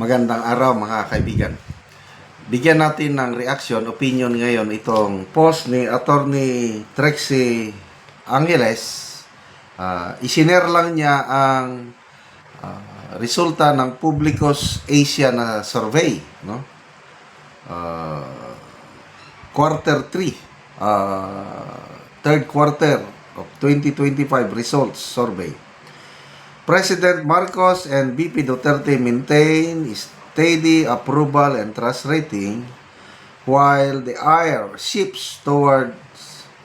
Magandang araw mga kaibigan. Bigyan natin ng reaction, opinion ngayon itong post ni Attorney Trexie Angeles. Ah, isinare lang niya ang ah, resulta ng Publicos Asia na survey, no? Ah, quarter 3, ah, third quarter of 2025 results survey. President Marcos and BP Duterte maintain steady approval and trust rating while the ire shifts towards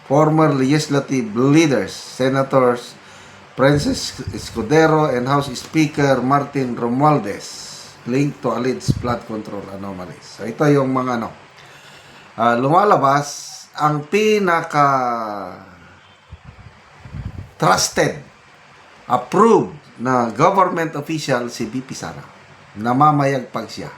former legislative leaders, Senators Francis Escudero and House Speaker Martin Romualdez linked to alleged flood control anomalies. So ito yung mga ano, ah, lumalabas ang pinaka trusted approved na government official si BP Sara. Namamayagpag siya.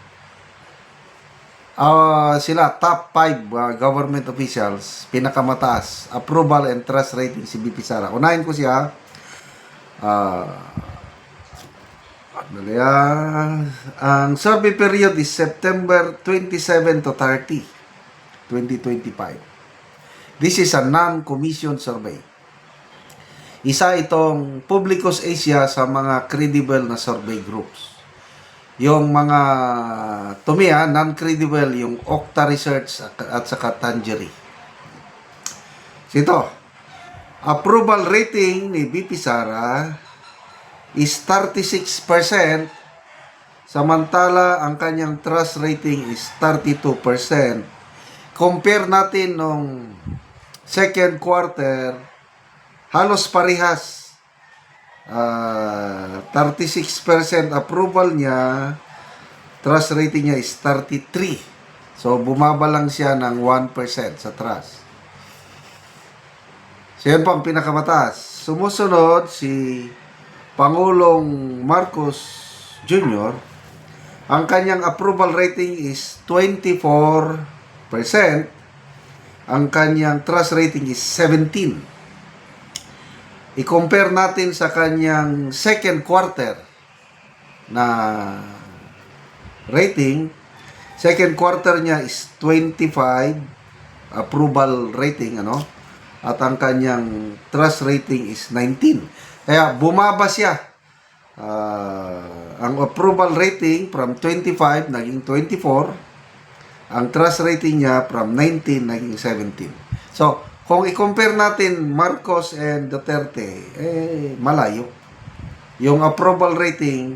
Ah, sila top 5 government officials, pinakamataas, approval and trust rating si BP Sara. Unahin ko siya. Ah, Dali, ah, ang survey period is September 27 to 30, 2025. This is a non-commission survey. Isa itong Publicos Asia sa mga credible na survey groups. Yung mga tumiya, non-credible, yung Okta Research at saka Tangery. Ito, approval rating ni BP Sara is 36%, samantala ang kanyang trust rating is 32%. Compare natin nung second quarter, halos parehas. Ah, 36% approval niya, trust rating niya is 33. So, bumaba lang siya ng 1% sa trust. So, yan po ang pinakamataas. Sumusunod si Pangulong Marcos Jr., ang kanyang approval rating is 24%. Ang kanyang trust rating is 17. I-compare natin sa kanyang second quarter na rating. Second quarter niya is 25 approval rating ano at ang kanyang trust rating is 19. Kaya bumaba siya. Ah, ang approval rating from 25 naging 24. Ang trust rating niya from 19 naging 17. So, kung i-compare natin Marcos and Duterte, eh, malayo. Yung approval rating,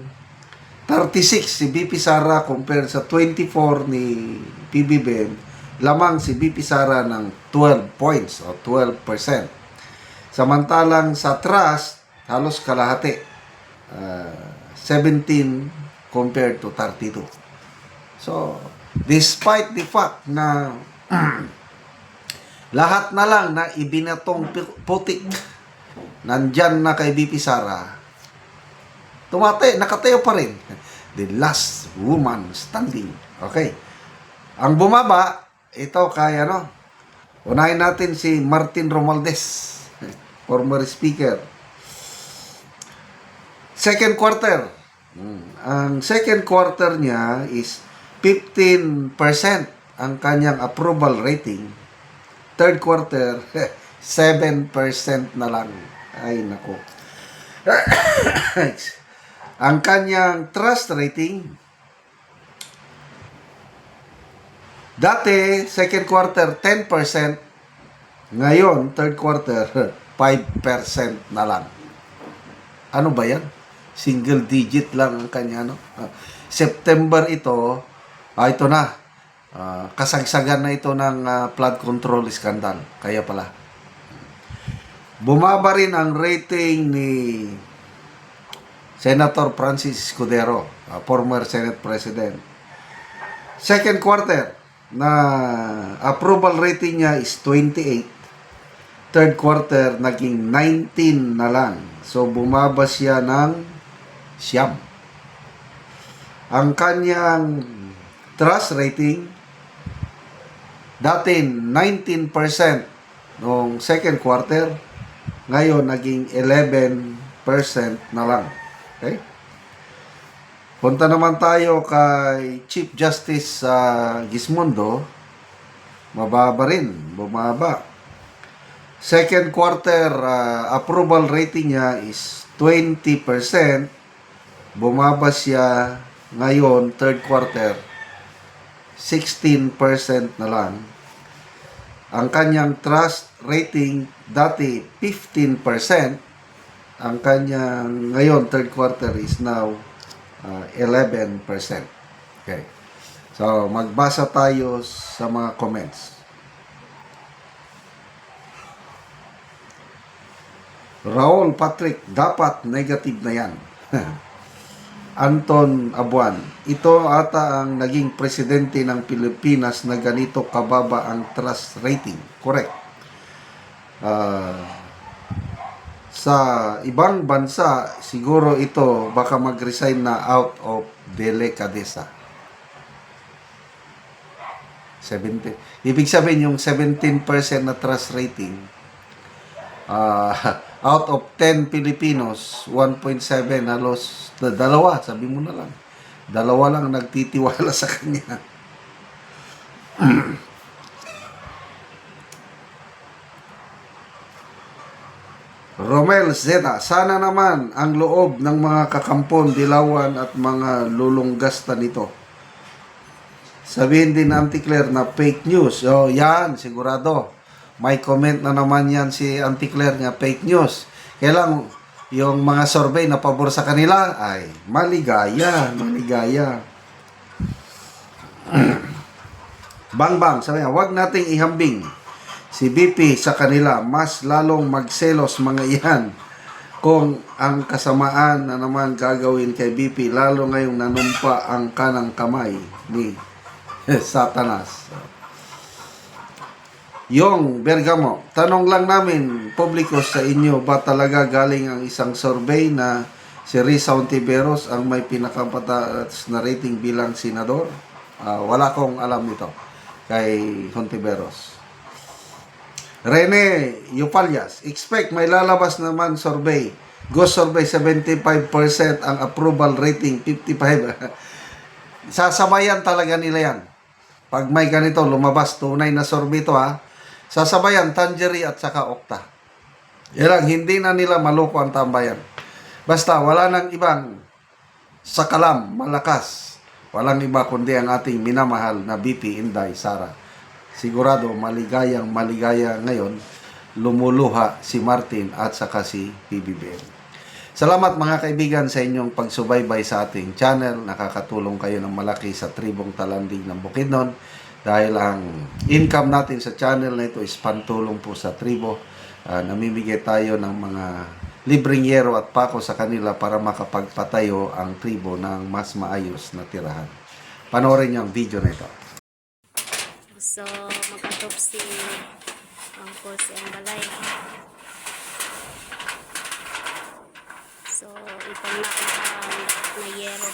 36 si BP Sara compared sa 24 ni PBBM, lamang si BP Sara ng 12 points o 12%. Samantalang sa trust, halos kalahati. Ah, 17 compared to 32. So, despite the fact na lahat na lang na ibinatong putik nandyan na kay BP Sara, tumate, nakatayo pa rin. The last woman standing. Okay. Ang bumaba, ito kay ano, unahin natin si Martin Romualdez, former speaker. Second quarter. Mm, Ang second quarter niya is 15% ang kanyang approval rating. Third quarter, 7% na lang. Ay, nako. ang kanyang trust rating, dati, second quarter, 10%. Ngayon, third quarter, 5% na lang. Ano ba yan? Single digit lang ang kanya, no? Ah, September ito, ah, ito na. Ah, kasagsagan na ito ng ah, flood control scandal. Kaya pala. Bumaba rin ang rating ni Senator Francis Escudero, ah, former Senate President. Second quarter, na approval rating niya is 28. Third quarter, naging 19 na lang. So, bumaba siya ng siyam. Ang kanyang trust rating, dati 19% noong second quarter, ngayon naging 11% na lang. Okay? Punta naman tayo kay Chief Justice sa Gismondo. Mababa rin, bumaba. Second quarter ah, approval rating niya is 20%. Bumaba siya ngayon, third quarter, 16% na lang. Ang kanyang trust rating dati 15%. Ang kanyang ngayon, third quarter is now uh, 11%. Okay. So, magbasa tayo sa mga comments. Raul Patrick, dapat negative na yan. Anton Abuan, ito ata ang naging presidente ng Pilipinas na ganito kababa ang trust rating. Correct. Ah, sa ibang bansa, siguro ito baka mag-resign na out of delicadeza. 70. Ibig sabihin yung 17% na trust rating, ah, out of 10 Filipinos, 1.7 halos na dalawa, sabi mo na lang. Dalawa lang nagtitiwala sa kanya. Romel Zeta, sana naman ang loob ng mga kakampon, dilawan at mga lulunggasta nito. Sabihin din Auntie Claire na fake news. O, yan, sigurado. May comment na naman yan si Auntie Claire nga fake news. Kailang yung mga survey na pabor sa kanila ay maligaya, maligaya. bang bang, sabi niya, wag nating ihambing si BP sa kanila, mas lalong magselos mga iyan kung ang kasamaan na naman gagawin kay BP, lalo ngayong nanumpa ang kanang kamay ni Satanas. Yung Bergamo, tanong lang namin, publiko sa inyo, ba talaga galing ang isang survey na si Risa Ontiveros ang may pinakapataas na rating bilang senador? Ah, wala kong alam nito kay Hontiveros. Rene Yupalias, expect may lalabas naman survey. Ghost survey 75% ang approval rating 55. Sasabayan talaga nila yan. Pag may ganito lumabas tunay na survey to ha. Sasabayan Tangery at saka Okta. Yan hindi na nila maloko ang tambayan. Basta wala nang ibang sakalam, malakas. Walang iba kundi ang ating minamahal na BP Inday Sara. Sigurado maligayang maligaya ngayon lumuluha si Martin at saka si PBBM. Salamat mga kaibigan sa inyong pagsubaybay sa ating channel. Nakakatulong kayo ng malaki sa tribong talandig ng Bukidnon dahil ang income natin sa channel na ito is pantulong po sa tribo. Ah, namimigay tayo ng mga libreng yero at pako sa kanila para makapagpatayo ang tribo ng mas maayos na tirahan. Panoorin niyo ang video na ito. So, mag-atop si Uncle si ang balay. So, itong nakakang na yero.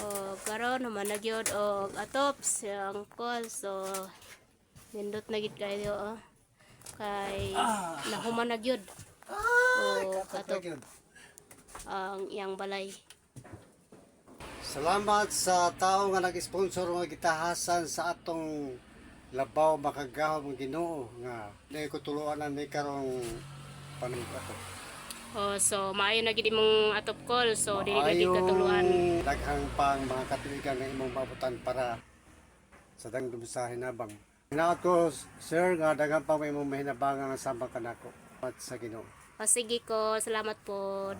O, naman nagyod og atop si Uncle. So, nindot na gid kayo. Oh. kay nahuman na gyud. Na yun. ang iyang balay. Salamat sa tao nga nag-sponsor nga gitahasan sa atong labaw makagahom Ginoo nga dahil ko tuluan ni karong panungkato. Oh, so maayo na gid imong atop call. So dili na gid katuluan. daghang pang mga katuligan nga imong mabutan para sa dangdum sa hinabang. Hinaot ko, sir, nga daghang pang imong mahinabangan nga sambang kanako at sa Ginoo. O sige ko, salamat pod.